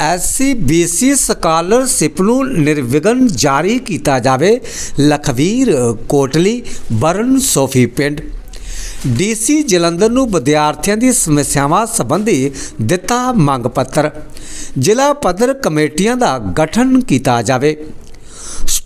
SC BC scholarship ਨੂੰ ਨਿਰਵਿਘਨ ਜਾਰੀ ਕੀਤਾ ਜਾਵੇ, ਲਖਵੀਰ ਕੋਟਲੀ ਬਰਨ ਸੋਫੀ ਪਿੰਡ। ਡੀਸੀ ਜਲੰਧਰ ਨੂੰ ਵਿਦਿਆਰਥੀਆਂ ਦੀ ਸਮੱਸਿਆਵਾਂ ਸੰਬੰਧੀ ਦਿੱਤਾ ਮੰਗ ਪੱਤਰ। ਜ਼ਿਲ੍ਹਾ ਪੱਧਰ ਕਮੇਟੀਆਂ ਦਾ ਗਠਨ ਕੀਤਾ ਜਾਵੇ।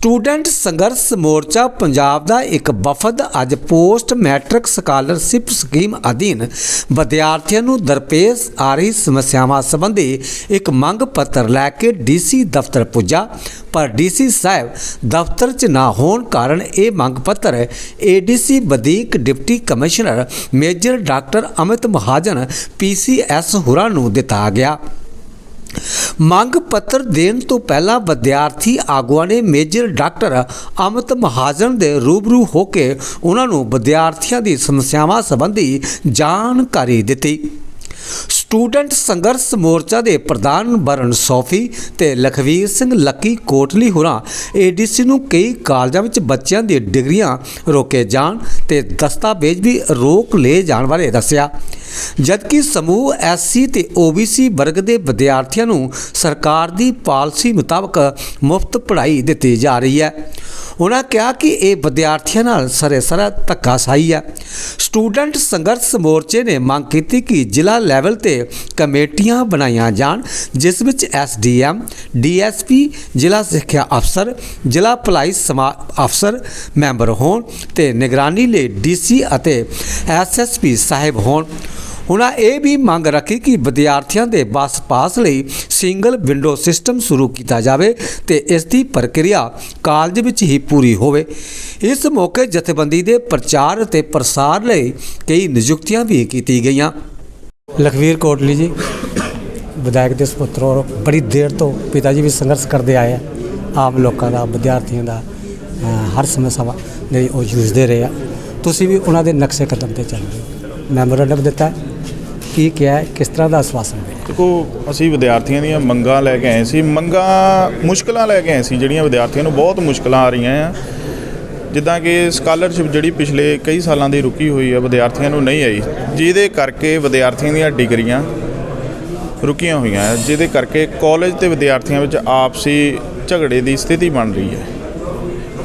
ਸਟੂਡੈਂਟ ਸੰਘਰਸ਼ ਮੋਰਚਾ ਪੰਜਾਬ ਦਾ ਇੱਕ ਵਫਦ ਅੱਜ ਪੋਸਟ ਮੈਟ੍ਰਿਕ ਸਕਾਲਰਸ਼ਿਪ ਸਕੀਮ ਅਧੀਨ ਵਿਦਿਆਰਥੀਆਂ ਨੂੰ ਦਰਪੇਸ਼ ਆ ਰਹੀ ਸਮੱਸਿਆਵਾਂ ਸੰਬੰਧੀ ਇੱਕ ਮੰਗ ਪੱਤਰ ਲੈ ਕੇ ਡੀਸੀ ਦਫ਼ਤਰ ਪੁੱਜਾ। ਪਰ ਡੀਸੀ ਸਾਹਿਬ ਦਫ਼ਤਰ 'ਚ ਨਾ ਹੋਣ ਕਾਰਨ ਇਹ ਮੰਗ ਪੱਤਰ ਏਡੀਸੀ ਵਧੀਕ deputy commissioner major doctor Amit Mahajan PCS ਹੁਰਾ ਨੂੰ ਦਿੱਤਾ ਗਿਆ। ਮੰਗ ਪੱਤਰ ਦੇਣ ਤੋਂ ਪਹਿਲਾਂ ਵਿਦਿਆਰਥੀ ਆਗੂਆਂ ਨੇ ਮੇਜਰ ਡਾਕਟਰ ਅਮਿਤ ਮਹਾਜਨ ਦੇ ਰੂਬਰੂ ਹੋ ਕੇ ਉਹਨਾਂ ਨੂੰ ਵਿਦਿਆਰਥੀਆਂ ਦੀ ਸਮੱਸਿਆਵਾਂ ਸੰਬੰਧੀ ਜਾਣਕਾਰੀ ਦਿੱਤੀ। ਸਟੂਡੈਂਟ ਸੰਘਰਸ਼ ਮੋਰਚਾ ਦੇ ਪ੍ਰਧਾਨ ਬਰਨ ਸੋਫੀ ਤੇ ਲਖਵੀਰ ਸਿੰਘ ਲੱਕੀ ਕੋਟਲੀ ਹੁਰਾਂ ਏਡੀਸੀ ਨੂੰ ਕਈ ਕਾਲਜਾਂ ਵਿੱਚ ਬੱਚਿਆਂ ਦੀਆਂ ਡਿਗਰੀਆਂ ਰੋਕੇ ਜਾਣ ਤੇ ਦਸਤਾਵੇਜ਼ ਵੀ ਰੋਕ ਲਏ ਜਾਣ ਬਾਰੇ ਦੱਸਿਆ। ਜਦਕਿ ਸਮੂਹ ਐਸਸੀ ਤੇ ਓਬੀਸੀ ਵਰਗ ਦੇ ਵਿਦਿਆਰਥੀਆਂ ਨੂੰ ਸਰਕਾਰ ਦੀ ਪਾਲਿਸੀ ਮੁਤਾਬਕ ਮੁਫਤ ਪੜ੍ਹਾਈ ਦਿੱਤੀ ਜਾ ਰਹੀ ਹੈ। ਉਹਨਾਂ ਕਿਹਾ ਕਿ ਇਹ ਵਿਦਿਆਰਥੀਆਂ ਨਾਲ ਸਰੇਸਰਾ ਧੱਕਾਸ਼ਾਹੀ ਹੈ। ਸਟੂਡੈਂਟ ਸੰਘਰਸ਼ ਮੋਰਚੇ ਨੇ ਮੰਗ ਕੀਤੀ ਕਿ ਜ਼ਿਲ੍ਹਾ ਲੈਵਲ ਤੇ ਕਮੇਟੀਆਂ ਬਣਾਈਆਂ ਜਾਣ, ਜਿਸ ਵਿੱਚ ਐਸਡੀਐਮ ਡੀਐਸਪੀ ਜ਼ਿਲ੍ਹਾ ਸਿੱਖਿਆ ਅਫਸਰ, ਜ਼ਿਲ੍ਹਾ ਭਲਾਈ ਸਮਾ, ਅਫਸਰ ਮੈਂਬਰ ਹੋਣ ਤੇ ਨਿਗਰਾਨੀ ਲਈ ਡੀਸੀ ਅਤੇ ਐਸਐਸਪੀ ਸਾਹਿਬ ਹੋਣ। ਉਹਨਾਂ ਇਹ ਵੀ ਮੰਗ ਰੱਖੀ ਕਿ ਵਿਦਿਆਰਥੀਆਂ ਦੇ ਬੱਸ ਪਾਸ ਲਈ ਸਿੰਗਲ ਵਿੰਡੋ ਸਿਸਟਮ ਸ਼ੁਰੂ ਕੀਤਾ ਜਾਵੇ ਤੇ ਇਸ ਦੀ ਪ੍ਰਕਿਰਿਆ ਕਾਲਜ ਵਿੱਚ ਹੀ ਪੂਰੀ ਹੋਵੇ। ਇਸ ਮੌਕੇ ਜਥੇਬੰਦੀ ਦੇ ਪ੍ਰਚਾਰ ਅਤੇ ਪ੍ਰਸਾਰ ਲਈ ਕਈ ਨਿਯੁਕਤੀਆਂ ਵੀ ਕੀਤੀ ਗਈਆਂ। ਲਖਵੀਰ ਕੋਟਲੀ ਜੀ ਵਿਧਾਇਕ ਦੇ ਸੁਪੁੱਤਰ ਔਰ ਬੜੀ ਦੇਰ ਤੋਂ ਪਿਤਾ ਜੀ ਵੀ ਸੰਘਰਸ਼ ਕਰਦੇ ਆਏ ਆ। ਆਮ ਲੋਕਾਂ ਦਾ ਵਿਦਿਆਰਥੀਆਂ ਦਾ ਅ, ਹਰ ਸਮੱਸਿਆ ਲਈ ਉਹ ਜੂਝਦੇ ਰਹੇ ਆ। ਤੁਸੀਂ ਵੀ ਉਹਨਾਂ ਦੇ ਨਕਸ਼ੇ ਕਦਮ ਤੇ ਚੱਲ। ਰਹੇ ਹੋ ਮੈਮੋਰੰਡਮ ਦਿੱਤਾ। ਕੀ ਕਿਹਾ ਕਿਸ ਤਰ੍ਹਾਂ ਦਾ ਆਸ਼ਵਾਸਨ ਮਿਲਿਆ? ਦੇਖੋ, ਅਸੀਂ ਵਿਦਿਆਰਥੀਆਂ ਦੀਆਂ ਮੰਗਾਂ ਲੈ ਕੇ ਆਏ ਸੀ। ਮੰਗਾਂ ਮੁਸ਼ਕਲਾਂ ਲੈ ਕੇ ਆਏ ਸੀ, ਜਿਹੜੀਆਂ ਵਿਦਿਆਰਥੀਆਂ ਨੂੰ ਬਹੁਤ ਮੁਸ਼ਕਲਾਂ ਆ ਰਹੀਆਂ ਆ। ਜਿੱਦਾਂ ਕਿ ਸਕਾਲਰਸ਼ਿਪ ਜਿਹੜੀ ਪਿਛਲੇ ਕਈ ਸਾਲਾਂ ਦੀ ਰੁਕੀ ਹੋਈ ਆ, ਵਿਦਿਆਰਥੀਆਂ ਨੂੰ ਨਹੀਂ ਆਈ। ਜਿਹਦੇ ਕਰਕੇ ਵਿਦਿਆਰਥੀਆਂ ਦੀਆਂ ਡਿਗਰੀਆਂ ਰੁਕੀਆਂ ਹੋਈਆਂ ਆ, ਜਿਹਦੇ ਕਰਕੇ ਕਾਲਜ ਤੇ ਵਿਦਿਆਰਥੀਆਂ ਵਿੱਚ ਆਪਸੀ ਝਗੜੇ ਦੀ ਸਥਿਤੀ ਬਣ ਰਹੀ ਹੈ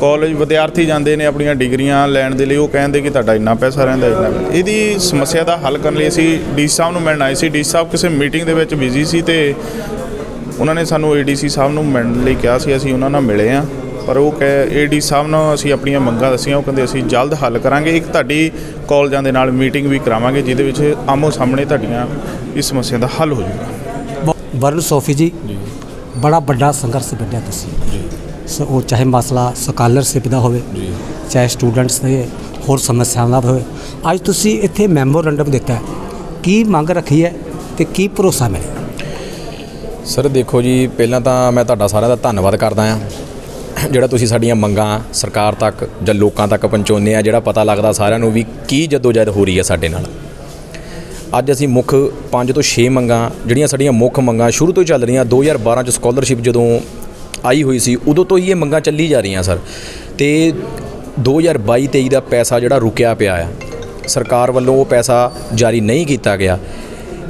ਕਾਲਜ ਵਿਦਿਆਰਥੀ ਜਾਂਦੇ ਨੇ ਆਪਣੀਆਂ ਡਿਗਰੀਆਂ ਲੈਣ ਦੇ ਲਈ ਉਹ ਕਹਿੰਦੇ ਕਿ ਤੁਹਾਡਾ ਇੰਨਾ ਪੈਸਾ ਰਹਿੰਦਾ ਇੰਨਾ। ਇਹਦੀ ਸਮੱਸਿਆ ਦਾ ਹੱਲ ਕਰਨ ਲਈ ਅਸੀਂ ਡੀ ਸਾਹਿਬ ਨੂੰ ਮਿਲਣ ਆਏ ਸੀ। ਡੀ ਸਾਹਿਬ ਕਿਸੇ ਮੀਟਿੰਗ ਦੇ ਵਿੱਚ ਬਿਜ਼ੀ ਸੀ ਤੇ ਉਹਨਾਂ ਨੇ ਸਾਨੂੰ ਏਡੀਸੀ ਸਾਹਿਬ ਨੂੰ ਮਿਲਣ ਲਈ ਕਿਹਾ ਸੀ ਅਸੀਂ ਉਹਨਾਂ ਨਾਲ ਮਿਲੇ ਆ ਪਰ ਉਹ ਕਹੇ ਏਡੀ ਸਾਹਿਬ ਨੂੰ ਅਸੀਂ ਆਪਣੀਆਂ ਮੰਗਾਂ ਦੱਸੀਆਂ ਉਹ ਕਹਿੰਦੇ ਅਸੀਂ ਜਲਦ ਹੱਲ ਕਰਾਂਗੇ। ਇੱਕ ਤੁਹਾਡੀ ਕਾਲਜਾਂ ਦੇ ਨਾਲ ਮੀਟਿੰਗ ਵੀ ਕਰਾਵਾਂਗੇ ਜਿਹਦੇ ਵਿੱਚ ਆਮੋ ਸਾਹਮਣੇ ਤੁਹਾਡੀਆਂ ਇਸ ਸਮੱਸਿਆ ਦਾ ਹੱਲ ਹੋ ਜਾਊਗਾ। ਵਰਨ ਸੋਫੀ ਜੀ ਬੜਾ ਵੱਡਾ ਸੰਘਰਸ਼ ਕੱਢਿਆ ਤੁਸੀਂ। ਸੋ ਉਹ ਚਾਹੇ ਮਸਲਾ ਸਕਾਲਰਸ਼ਿਪ ਦਾ ਹੋਵੇ ਚਾਹੇ ਸਟੂਡੈਂਟਸ ਦੇ ਹੋਰ ਸਮੱਸਿਆਵਾਂ ਦਾ ਹੋਵੇ ਅੱਜ ਤੁਸੀਂ ਇੱਥੇ ਮੈਮੋਰੰਡਮ ਦਿੱਤਾ ਹੈ। ਕੀ ਮੰਗ ਰੱਖੀ ਹੈ ਤੇ ਕੀ ਭਰੋਸਾ ਮਿਲਿਆ? ਸਰ ਦੇਖੋ ਜੀ ਪਹਿਲਾਂ ਤਾਂ ਮੈਂ ਤੁਹਾਡਾ ਸਾਰਿਆਂ ਦਾ ਧੰਨਵਾਦ ਕਰਦਾ ਆ ਜਿਹੜਾ ਤੁਸੀਂ ਸਾਡੀਆਂ ਮੰਗਾਂ ਸਰਕਾਰ ਤੱਕ ਜਾਂ ਲੋਕਾਂ ਤੱਕ ਪਹੁੰਚਾਉਂਦੇ ਆ ਜਿਹੜਾ ਪਤਾ ਲੱਗਦਾ ਸਾਰਿਆਂ ਨੂੰ ਵੀ ਕੀ ਜਦੋਜਹਿਦ ਹੋ ਰਹੀ ਹੈ ਸਾਡੇ ਨਾਲ। ਅੱਜ ਅਸੀਂ ਮੁੱਖ 5 ਤੋਂ 6 ਮੰਗਾਂ ਜਿਹੜੀਆਂ ਸਾਡੀਆਂ ਮੁੱਖ ਮੰਗਾਂ ਸ਼ੁਰੂ ਤੋਂ ਹੀ ਚੱਲ ਰਹੀਆਂ 2012 ਚ ਸਕਾਲਰਸ਼ਿਪ ਜਦੋਂ ਆਈ ਹੋਈ ਸੀ, ਉਦੋਂ ਤੋਂ ਹੀ ਇਹ ਮੰਗਾਂ ਚੱਲੀ ਜਾ ਰਹੀਆਂ ਸਰ। ਤੇ 2022-23 ਦਾ ਪੈਸਾ ਜਿਹੜਾ ਰੁਕਿਆ ਪਿਆ ਆ, ਸਰਕਾਰ ਵੱਲੋਂ ਉਹ ਪੈਸਾ ਜਾਰੀ ਨਹੀਂ ਕੀਤਾ ਗਿਆ।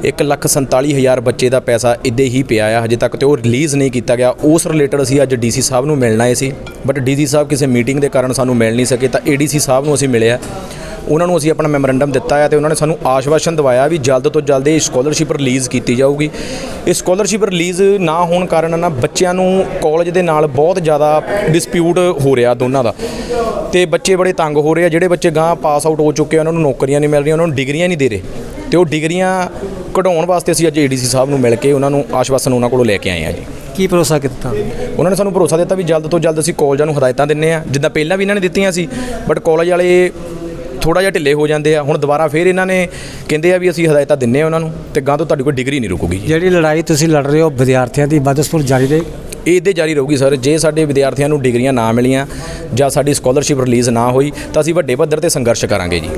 ਇੱਕ ਲੱਖ ਸੰਤਾਲੀ ਹਜ਼ਾਰ ਬੱਚੇ ਦਾ ਪੈਸਾ ਇੱਦੇ ਹੀ ਪਿਆ ਆ, ਹਜੇ ਤੱਕ ਤੇ ਉਹ ਰਿਲੀਜ਼ ਨਹੀਂ ਕੀਤਾ ਗਿਆ। ਉਸ ਰਿਲੇਟਡ ਅਸੀਂ ਅੱਜ ਡੀਸੀ ਸਾਹਿਬ ਨੂੰ ਮਿਲਣਾ ਆਏ ਸੀ, ਬਟ ਡੀਸੀ ਸਾਹਿਬ ਕਿਸੇ ਮੀਟਿੰਗ ਦੇ ਕਾਰਨ ਸਾਨੂੰ ਮਿਲ ਨਹੀਂ ਸਕੇ, ਤਾਂ ਏਡੀਸੀ ਸਾਹਿਬ ਨੂੰ ਅਸੀਂ ਮਿਲਿਆ ਉਹਨਾਂ ਨੂੰ ਅਸੀਂ ਆਪਣਾ ਮੈਮੋਰੰਡਮ ਦਿੱਤਾ ਹੈ ਤੇ ਉਹਨਾਂ ਨੇ ਸਾਨੂੰ ਆਸ਼ਵਾਸਨ ਦਿਵਾਇਆ ਵੀ ਜਲਦ ਤੋਂ ਜਲਦ ਇਹ ਸਕਾਲਰਸ਼ਿਪ ਰਿਲੀਜ਼ ਕੀਤੀ ਜਾਊਗੀ। ਇਹ ਸਕਾਲਰਸ਼ਿਪ ਰਿਲੀਜ਼ ਨਾ ਹੋਣ ਕਾਰਨ ਨਾ ਬੱਚਿਆਂ ਨੂੰ ਕਾਲਜ ਦੇ ਨਾਲ ਬਹੁਤ ਜ਼ਿਆਦਾ ਡਿਸਪਿਊਟ ਹੋ ਰਿਹਾ ਦੋਨਾਂ ਦਾ। ਤੇ ਬੱਚੇ ਬੜੇ ਤੰਗ ਹੋ ਰਹੇ ਆ ਜਿਹੜੇ ਬੱਚੇ ਗਾਂ ਪਾਸ ਆਊਟ ਹੋ ਚੁੱਕੇ ਆ ਉਹਨਾਂ ਨੂੰ ਨੌਕਰੀਆਂ ਨਹੀਂ ਮਿਲ ਰਹੀਆਂ ਉਹਨਾਂ ਨੂੰ ਡਿਗਰੀਆਂ ਨਹੀਂ ਦੇ ਰਹੇ। ਤੇ ਉਹ ਡਿਗਰੀਆਂ ਕਢਾਉਣ ਵਾਸਤੇ ਅਸੀਂ ਅੱਜ ਏਡੀਸੀ ਸਾਹਿਬ ਨੂੰ ਮਿਲ ਕੇ ਉਹਨਾਂ ਨੂੰ ਆਸ਼ਵਾਸਨ ਉਹਨਾਂ ਕੋਲੋਂ ਲੈ ਕੇ ਆਏ ਆ ਜੀ। ਕੀ ਭਰੋਸਾ ਕੀਤਾ? ਉਹਨਾਂ ਨੇ ਸਾਨੂੰ ਭਰੋਸਾ ਦਿੱਤਾ ਵੀ ਜਲਦ ਤੋਂ ਜਲਦ ਅਸੀਂ ਕਾਲਜਾਂ ਨੂੰ ਹਦਾਇਤਾਂ ਦਿੰਨੇ ਆ। ਜਿੱਦਾਂ ਪਹਿਲਾਂ ਵੀ ਇਹਨਾਂ ਨੇ ਦਿੱਤੀਆਂ ਸੀ ਬਟ ਕਾਲਜ ਵਾਲੇ ਥੋੜਾ ਜਿਹਾ ਢਿੱਲੇ ਹੋ ਜਾਂਦੇ ਆ। ਹੁਣ ਦੁਬਾਰਾ ਫੇਰ ਇਹਨਾਂ ਨੇ ਕਹਿੰਦੇ ਆ ਵੀ ਅਸੀਂ ਹਦਾਇਤਾਂ ਦਿੰਨੇ ਆ ਉਹਨਾਂ ਨੂੰ ਤੇ ਗਾਂ ਤੋਂ ਤੁਹਾਡੀ ਕੋਈ ਡਿਗਰੀ ਨਹੀਂ ਰੁਕੂਗੀ ਜਿਹੜੀ ਲੜਾਈ ਤੁਸੀਂ ਲੜ ਰਹੇ ਹੋ ਵਿਦਿਆਰਥੀਆਂ ਦੀ ਬਦਸਪੁਰ ਜਾਰੀ ਰਹੇ? ਇਹ ਇੱਦਾਂ ਜਾਰੀ ਰਹੂਗੀ ਸਰ। ਜੇ ਸਾਡੇ ਵਿਦਿਆਰਥੀਆਂ ਨੂੰ ਡਿਗਰੀਆਂ ਨਾ ਮਿਲੀਆਂ ਜਾਂ ਸਾਡੀ ਸਕਾਲਰਸ਼ਿਪ ਰਿਲੀਜ਼ ਨਾ ਹੋਈ ਤਾਂ ਅਸੀਂ ਵੱਡੇ ਪੱਧਰ ਤੇ ਸੰਘਰਸ਼ ਕਰਾਂਗੇ ਜੀ।